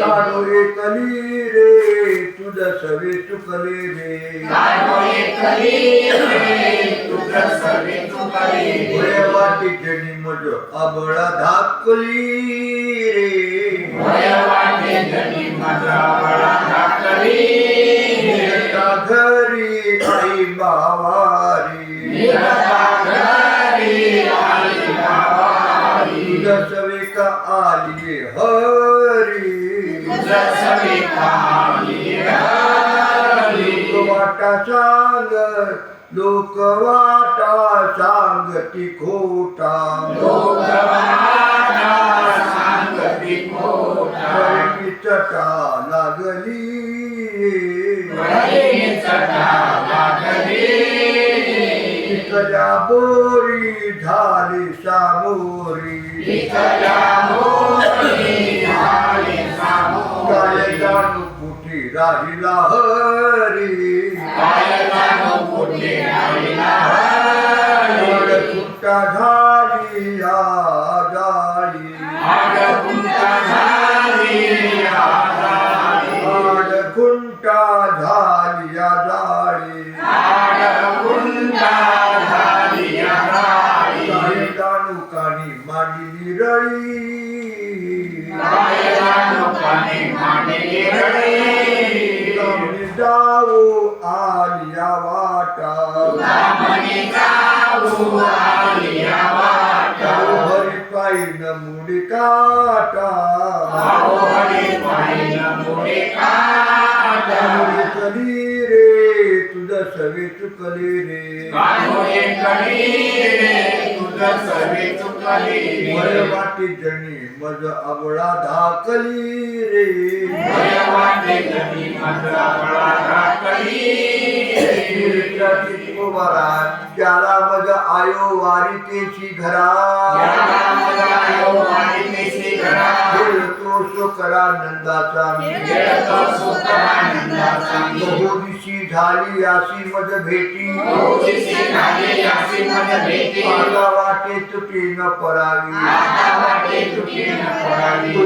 काढो एकली रे. तुझ सवे चुकले रे. वय वाटी जनी मज अबळा धाकली रे. घरी आई बावारी. तुझ सवे का आली हरी लोक वाटा सांग लोक वाटा सांगती खोटा बरकी चटा लागली तिथल्या बोरी झाली सामोरी काय जाणू कुठी राहिला हरी कुठा झाली या जाळी आड हरी पायी नमुडी काटा चली रे तुझ सवे चुकले रे. वय वाटी जणी मज अबळा धाकली रे. त्याला मज आयो वारी तेची घरा. खेळतो शोकरा नंदाचा. बहुदिशी झाली आसी मद भेटी। मला वाटे तुटी न परावी तू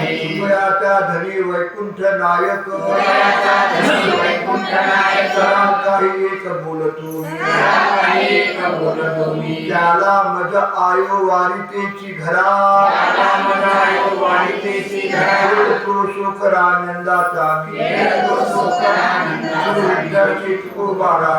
तुमयाच्या धनी वैकुंठ नायक काही एक बोलतो त्याला मज आयो वारितेची घरा तो शोकरानंदाचा दर्शित उभारा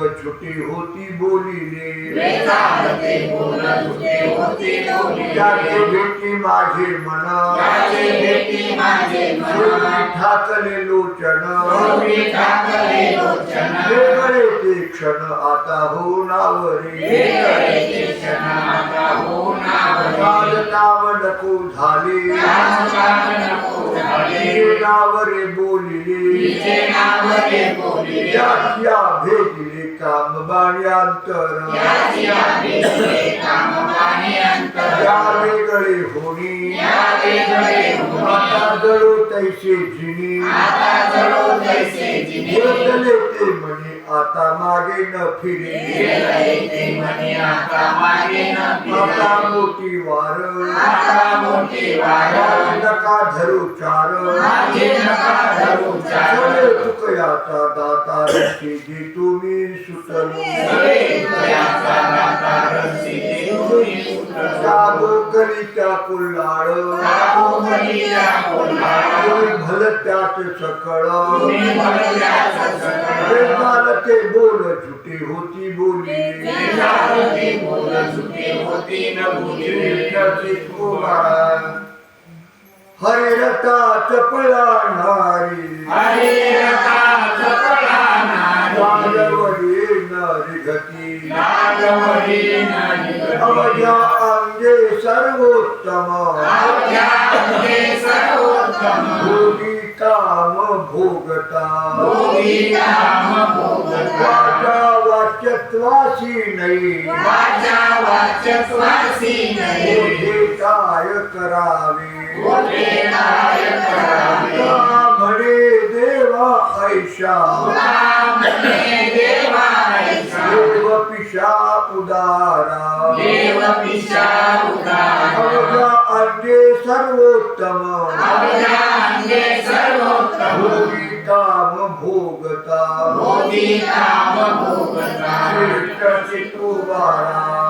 छुटी होती भेटी माझे मन. ठाकले लोचन. वेगळे ते क्षण आता होणावरे काल नाव नको झाले. नावरे बोलिले. त्याच्या भेटले काम बाण्यांतर या वेगळे होणी. आता जळो तैसे जिनी. बदले ते म्हणे आता मागे न फिरी. आता मोठी वार. नका धरू चार. सगळे तुकयाचा दाता रशी तुम्ही सुतलो जागो कलीच्या कुल्हाड कोकणीच्या कोल्हार तुम्ही भलत्यात सकळ तुम्ही भरल्याचं सकळ ते झालं ते बोल छुटी होती बोली विचारती बोल सुटे होती न बुजली हरिरता चपला नारी. हरे रथा चपला नारी. राजवरी नारी गती. अवघ्या अंगे सर्वोत्तम। भोगी काम भोगता वाचा वाच्यत्वासी नाही काय करावे का देवा ऐशा पिशा उदारा देव पिशा उदारा अवघ्या अंगे सर्वोत्तम। अवघ्या अंगे सर्वोत्तम। भोगी काम भोगता। भोगी काम भोगता। श्रेष्ठ चितुबारा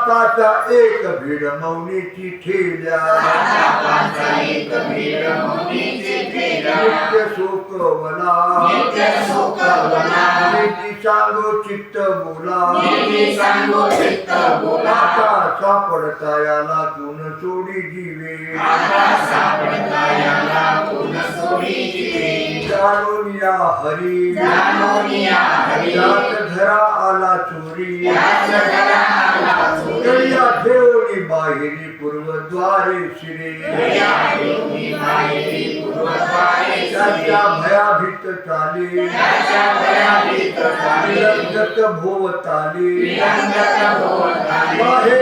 पाचा एक भीड मौनीची ठेल्या पाचा पाचा एक भीड मौनीची ठेला. नित्य सुखवला नित्य सुखवला नीती सांगो चित्त बोला. नेहमी सांगो चित्त बोला. आता सापडता याला तून सोडी जीवे आता सापडता याला पुन सोडी जिवे जाणून या हरी. जाणून या हरी. जात घरा आला चोरी. दर्या ठेवणी बाहेरी पूर्वद्वारे शिरे दया देऊनी मायेरी पूर्वद्वारे त्याच्या शिरे. भयाभीत चाले त्याच्या भयाभीत झाले. निरंजक भोवताले निरंजक भोवताले. बाहे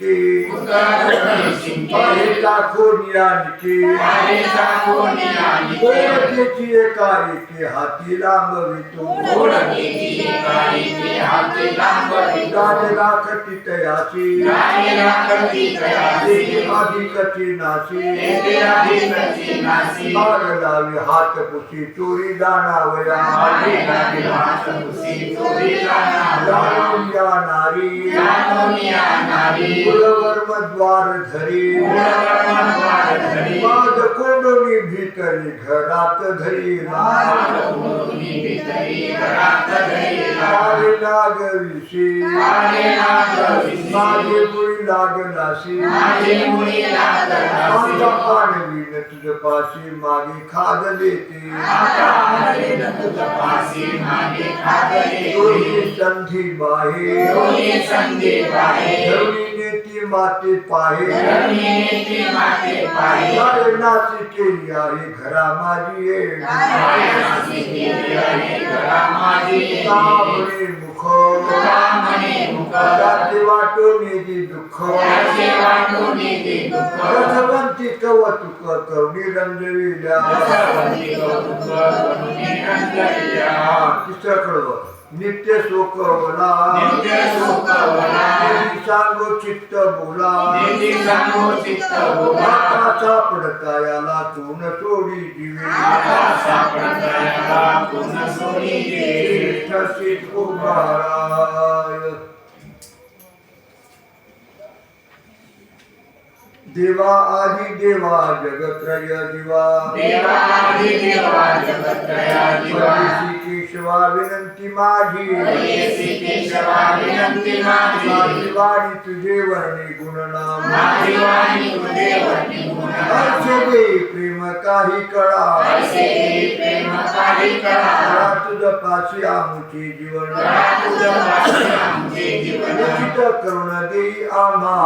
तव देखिले नवनीत पुढे वाहे तव देखिले नवनीत पुढे. तरुणी शिंके उतरणी शिंके. बाहे दाखवून आणखे वाहे दाखवून आणखे. ओळखीची एकाएकी हाती लांबवितो ओळखीची एकाएकी हाती लांबवितो. गाजला खटितयाची गायला कधी तयासी. देही अधिकची नाशी येथे अधिकची नासी. माग लावी हात पुसी चोरी जाणावया मागे लागे हात पुसी चोरी जाणावया. जाणून या नारी नारी. कुलवर्म द्वार धरी धरी. माझ कोंडोनी भीतरी घरात मागपुरुनी भीतरी घरात धरीला. माझे नागविषी मागे नागविषी. माझे मुळी लागलाशी माझे मुळी लागलासी. माझा पाणवीन माते पाहे. काय नाची केली आहे घरा मुख मुख. त्याचे वाटून येते दुःख. रसवंती कौतुक करुणी रंजविल्या. तिसरं कडवं नित्य शोकवला नित्य सुखवला. नेती सांगो चित्त बोला नेती सांगो चित्त बोला. आता सापडता याला तून सोडी जीवे आता सापडता याला पुन्हा सोडी दे. श्रेष्ठ उभाराय देवा आदि देवा जगत्रय दिवा देवा आदि देवा जगत्रया दिवा. परदेशी केशवा विनंती माझी माझी. वाणी तुझे वर्णी गुणनाम प्रेम काही कळा तुझ पाशी आमुची जीवन. उचित करुण देई आम्हा।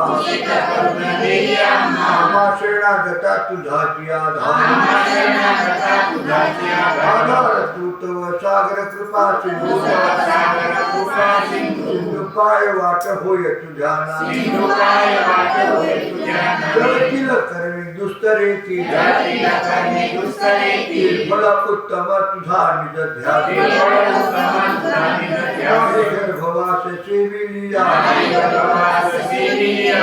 शरणागता तुझाची आधार। आम्हा शरणागता तुझाची आधार. आधार तू तव सागर कृपा सिंधू तू तव सागर कृपा सिंधू. सिंधू पाय वाट होय तुझ्या नामी सिंधू काय वाट होय तुझ्या नामी. जळतील करणी दुस्तरेती जळतील करणी दुस्तरेती. फल उत्तम तुझा निज ध्यासी केवळ उत्तम तुझा निज ध्यासी. गर्भवास सेविलिया गर्भवास सेविलिया.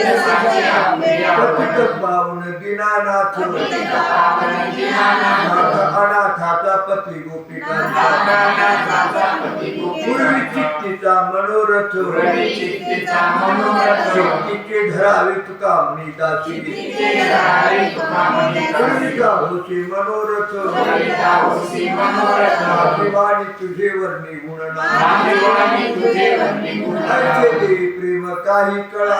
पतित पावन दीनानाथ. नाथ पती गोपिकांचा नाथानाथाचा पती पूर्वी चित्तीचा मनोरथ पूर्वी चित्तीचा धरावी तुका दासी. कविता होशी मनोरथ. शिवानी तुझे वर्णी गुणना ऐसे देई प्रेम काही कळा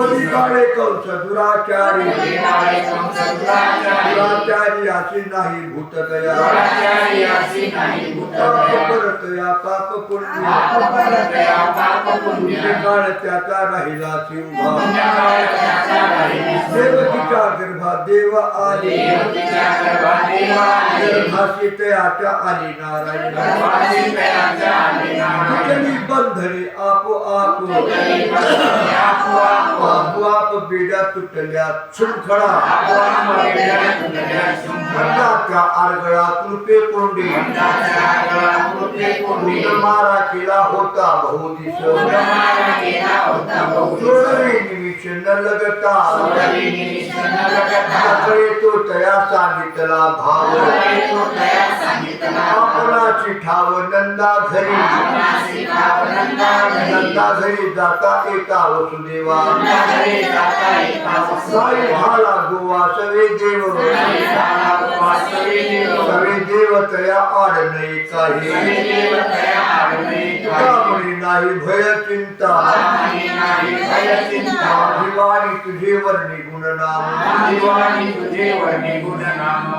वरी काळे कंस दुराचारी दुराचारी. अशी नाही नाही पाप परतया पाप पुण्य पाप पुण्य. काळ त्याचा राहिला सिंह पुण्यकाळ त्याचा राहिला. देवकीच्या गर्भात देव आले देवकीच्या गर्भात देव आले. गर्भाशी तयाच्या आली नारायण बंधने कुठली बंधने आपोआप. आपोआप बेड्या तुटल्या शृंखला. खंडाच्या आरगळा कृपे कोंडी मारा केला होता बहुदिस. सोडवी निमिष न लगता सोडवी निमिष न लगता. सगळे तो तया सांगितला भाव तो. आपणाची ठाव नंदा घरी नंदा घरी. जाता एका वसुदेवा नंदा घरी जाता एका साई. झाला गोवा सवे देव. सवे देव तया आड काही सवे देव तया आडवे काही. तुकामुळे नाही भय चिंता आम्ही नाही भय चिंता. दिवाणी तुझे वर्णी गुणनाम. दिवाणी तुझे वर्णी गुण नाम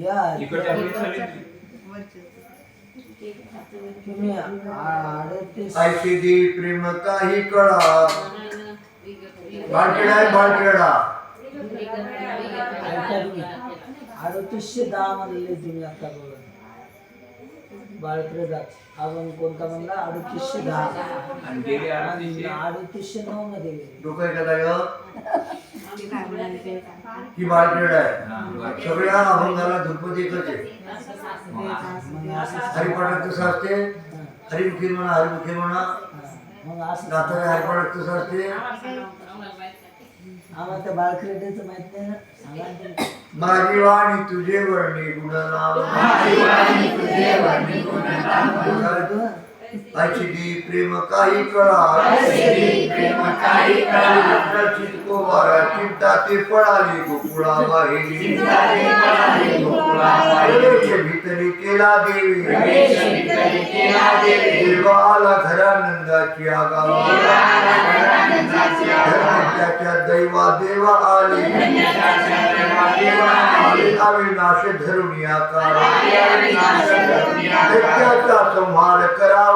या तुम्ही अडतीस ऐशी दे प्रेम काही कळा. बाळकेडा आहे बाळकेडा ऐका तुम्ही. अडतीसशे दहा म्हणले तुम्ही आता बोला बाळकडे जात आपण कोणता म्हणला? अडतीसशे दहा. आणि अडतीसशे नऊ मध्ये गेले. डोकं ऐकत आहे ग? ही बाळकेडा आहे. सगळ्या अभंगाला धुपती एकच आहे. मग असं हरिपाठात कसं असते हा, हरिमुखी म्हणा हरिमुखी म्हणा. हा. मग असं नाथाच्या हरिपाठात कसं असते. आम्हाला त्या बाळखेड्याचं माहित नाही ना सांगा ना तुम्ही. माझी वाणी तुझे वर्णी गुणनाम दे प्रेम काही कळा काही कळा. चितकोबारा चिंता ते पळाली गोकुळा बाहेरी चिंता ते. प्रवेश भीतरी केला देवी प्रवेश भीतरी केला देवी. आला देवाला घरानंदाची आगावा. धर्माच्या दैवा देवा आली धन्यताच्या देवा देवा आली. अविनाश धरून आकार. त्याचा संहार करावया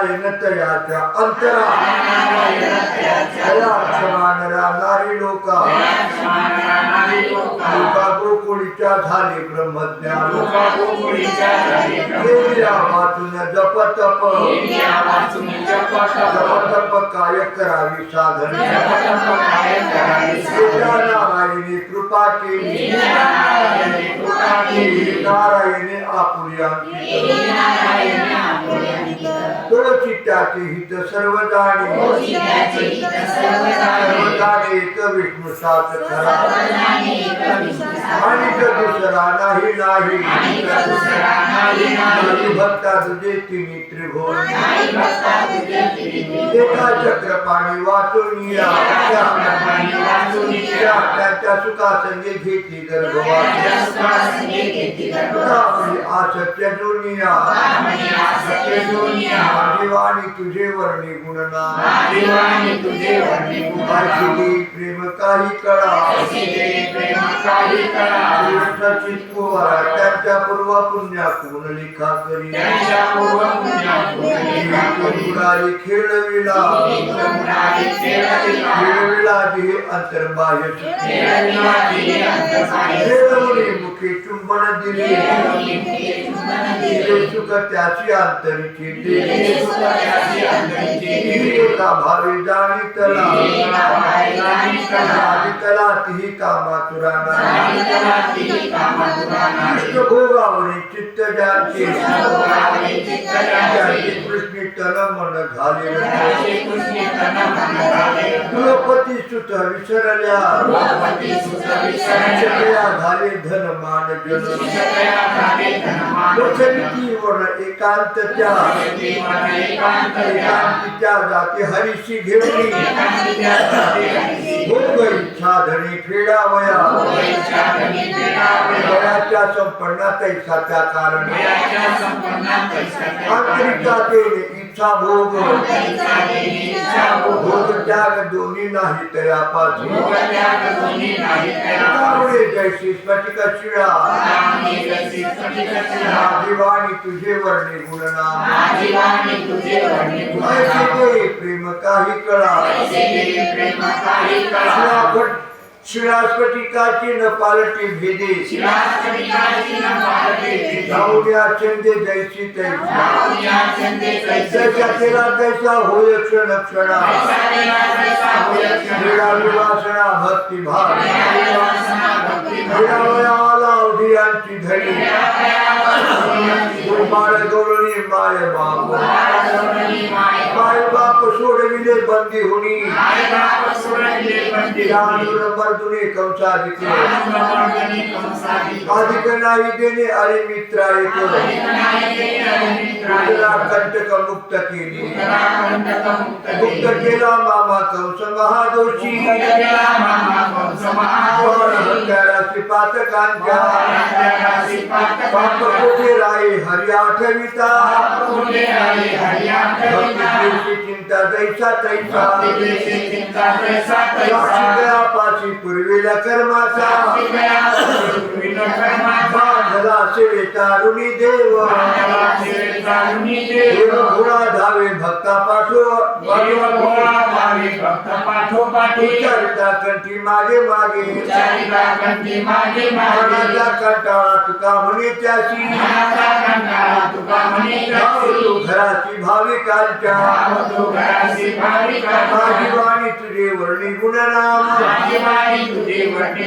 आला अंतरा समान राहणारी लोका लोका गोकुळीच्या झाले ब्रह्मज्ञान. देविया वाचून जप तप. जप तप. काय करावी साधन? नारायणी कृपा केली. नारायणे आपुल्या तुळशी त्याचे हित सर्व जाणे. सर्व जाणे. एक विष्णू सात खरा. आणि दुसरा नाही। नाही। हरी भक्ता तुझे तिन्ही त्रिभुवन एका चक्रपाणी वाचून या त्या त्यांच्या सुखासंगे घेतली गर्भवास। आपली आसत्य दुनिया वाणी तुझे वर्णी गुणनाम वाचिली प्रेम काही कळा। सचित कुवार त्यांच्या पूर्व पुण्या कोण लिखा करी। मुरारी खेळविला। खेळविला। जे अंतर्बाह्य खेळवली मुखे चुंबन दिले सुख त्याची अंतरीची दिली एका भावी जाणीतला जाणीतला तिही कामा तुराना भोगावरी चित्त ज्यांचे कृष्णी तन मन झाले द्रौपदी सुत विसरल्या सगळ्या झाले धन मान एकांतीच्या जाती हरीशी घेऊन भोग इच्छा धनी फेडावया वयाच्या संपन्नात ऐसाच्या कारण। आंतरिकातील इच्छा भोग भोग त्याग दोन्ही नाही तयापासून त्यामुळे जैशी स्फटिक शिळा दिवाणी तुझे वर्णे गुणनाम ऐसे ते प्रेम काही कळा। शिळाभट शिळास्फटिकाची न पालटी भेदे। जाऊया चंदे जैसी तैसा केला तैसा होय क्षण क्षणा। क्रीडा विवासना भक्ति भाव। क्रीडावयाला अवधियांची धडी गुरुमाळ गौरणी माय बाप माय बाप सोडविले बंदी होणी जानूर मर्दुने कंसाधिके अधिक नाही देणे अरे मित्रा एक तुला कंटक मुक्त केली मुक्त केला मामा कंस महादोषी हत्याराची पातकांच्या पाप कोठे राही हरी आठविता भक्ती चिंता दैसा तैसा. पाशी पूर्वीला कर्माचा. बांधला सेवेचा ऋणी देव. देव. घोडा धावे भक्ता पाठो. उच्चारिता कंठी मागे मागे. मनाचा कंटाळा तुका म्हणे त्याशी. धावतो घराची भाविकांच्या. Happy Bani today, Varni Gunanam. Happy Bani today, Varni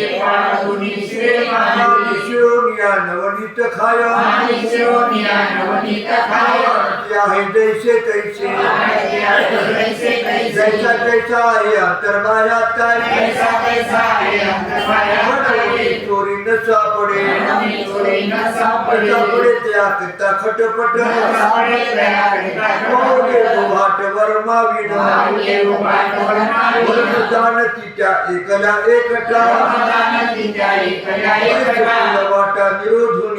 Navneet खाया आहे जैसे तैसे जैसा तैसा आहे अंतर्मायात काय चोरी न सापडे सापडे त्या करता खटपट भाट वर्माविन. वरद जाणती त्या एकला एकटा समाधान तिच्या एकल्या एकटा. वैसकील वाटा निरोधुनी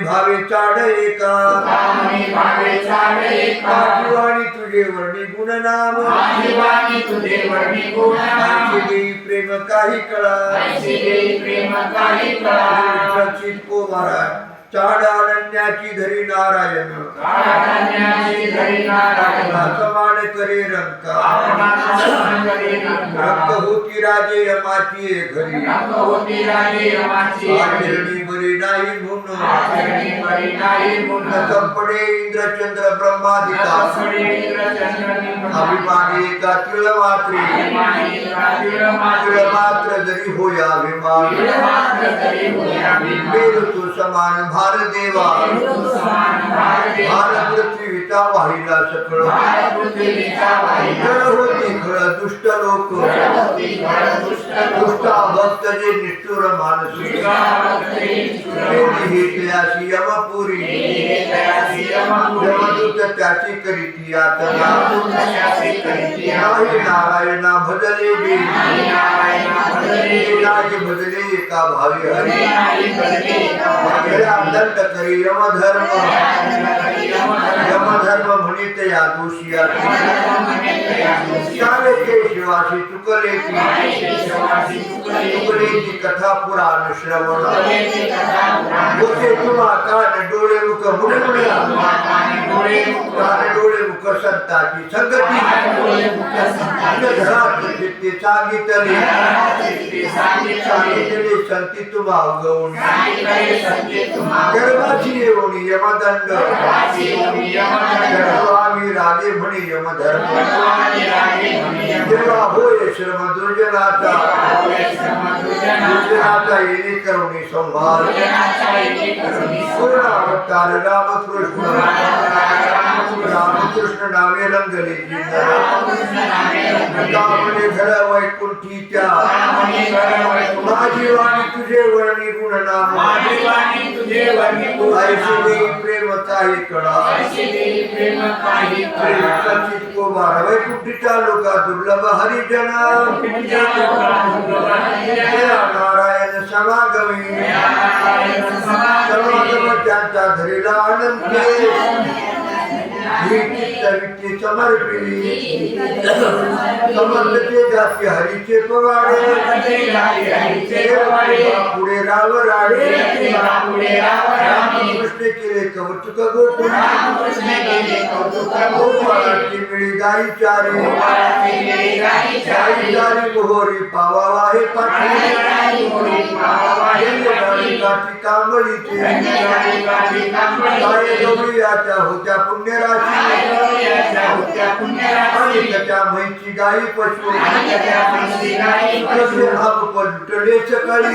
भावे चाड एका कामने भावे चाड एका. आणि तुझे वर्णी गुणनाम माझी वाणी तुझे वर्णी गुणनाम. ऐशी देई प्रेम काही कळा ऐशी प्रेम काही कळा. चितको महाराज चाड अनन्याची धरी नारायण काळान्याची धरी नारायण. समान करे. रक्त होती राजे यमाची घरी. आचरणी बरी नाही म्हणून. कंपडे इंद्रचंद्र इंद्रचंद्रनी अभिमानी एका तिळ मात्री मात्र. जरी होया अभिमान. वेद तू समान भार देवा। भार पृथ्वीचा वाहिला सकळ होती खळ दुष्ट लोक। दुष्ट भक्त जे निष्ठुर मानसी यमपुरी। यमदूत त्याची करीती यातना नाही नारायणा भजले गे नाय भजले एका भावी हरी। माझ्या दंड करी यमधर्म। यमधर्म। म्हणित या दोषी चाले केशवाशी चुकले की। चुकले की। कथा पुराण श्रवण। होते तुम्हा कान डोळे मुख मुळे मुळे डोळे मुख संताची संगती. घरात चित्ते सांगितले. सांगितले. संती तुम्हा उगवून गर्भाची येऊन यमदंड. गर्भावी रागे म्हणे यमधर्म. देवा होय श्रम दुर्जनाचा दुर्जनाचा ये संभार पूर्ण अवतार रामकृष्ण रामकृष्ण नामे कामने घर वैकुंठीच्या माझी वाणी तुझे वर्णी गुणनाम ऐशी देई प्रेम काही कळा सचित कुमार वैकुंठीच्या लोका दुर्लभ हरिजना। नारायण समागमे। समागम। त्यांचा धरीला आनंद चित्तवित्ती समर्पिली समर्पिते जाती हरीचे पवाडे पुढे राव राडे रामकृष्ण केले कौतुक गोकुळ गोपाळाची मिळी गाई चारे गाई चारी मोहरी पावावा हे पाठी काठी कांबळीचे काय गौरी होत्या पुण्यराशी आणि म्हैची गाई पशु पलटले सकाळी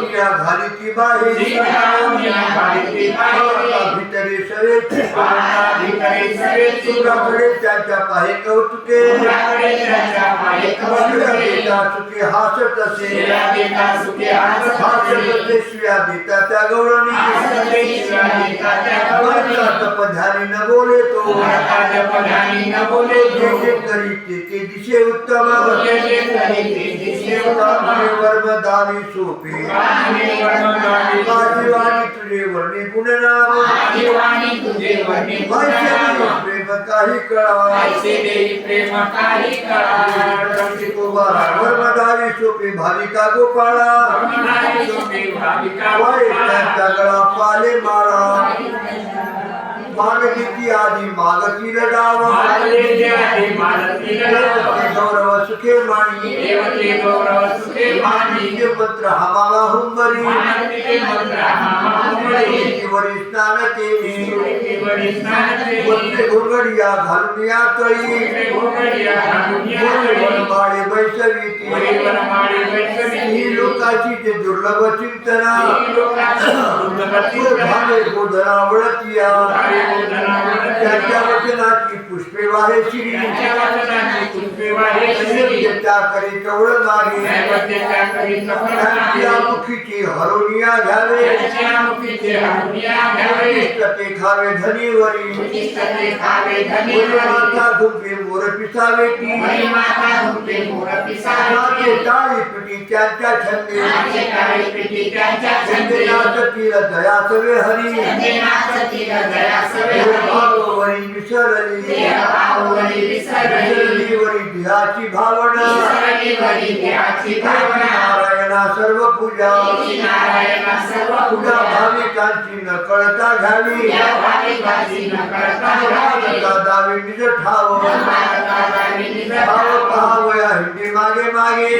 या घाली ती बाहेर भितरी सवेची तुझ्याकडे त्यांच्या पाहे कौतुके सुखी हासत असे हासत असे शिव्या देता त्या गौरणी ध्यानी न बोले तो। जे जे करी ते ते दिशे उत्तम वर्मदानी सोपे। माझी वाणी तुझे वर्णी गुणनाम माझी वाणी तुझे वर्णी गुणनाम. प्रेम काही कळा ऐसे देई प्रेम काही कळा नर्मदावी सोपे भाविका गोपाळा ब्रह्मनारी सोपे भाविका वाय गोपाळा. पाले माळा मागतीची आधी मागती डावा मागले जे आहे मालती लढावा. देवते गौरव सुखे माणी देवते गौरव सुखे मानी जे मंत्र हमाला हुंबरी मानतीचे मंत्र महामंडळी. वरी स्नान केली केवळी स्नानते. वस्त्रे घोंगडिया घालून या तळी इकडे घोंगडिया घालून या वरी वेळी. वनमाळे बैसवीती वरी वनमाळी वैष्णवी. ही लोकाची ते दुर्लभ चिंतना ही लोकांची गोधना वळतिया भावे पुष्पे वाहे श्री त्यांच्या वचनाची पुष्पे वाहे श्री. त्या करी कवळ मागे त्यांच्या मुखीची हरुनिया घ्यावे. ते खावे धनीवरी. माता गुंफे मोर पिसावे ती. नाचे टाळी पिटी त्यांच्या छंदे. नाचतील दया सवे हरी छंदे नाचतील भाववरी विसरली विसरली. विसरलीवरी ध्येयाची भावना. नारायणा सर्व पूजा पूजा. भाविकांची न कळता घ्यावी या भाविकाची न करता घ्यावी. भाविका दावे निज ठाव भाव. पहावया हिंदी मागे मागे.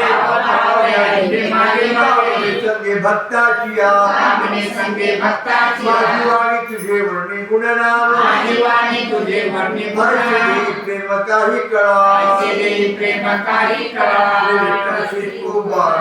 संगे भक्ताची संगे भक्ताची माझी वाणी तुझे वर्णी गुणनाम माझी तुझे वर्णी हर्षी प्रेम काही कळा करा। प्रेम काही कळा विठ्ठल श्री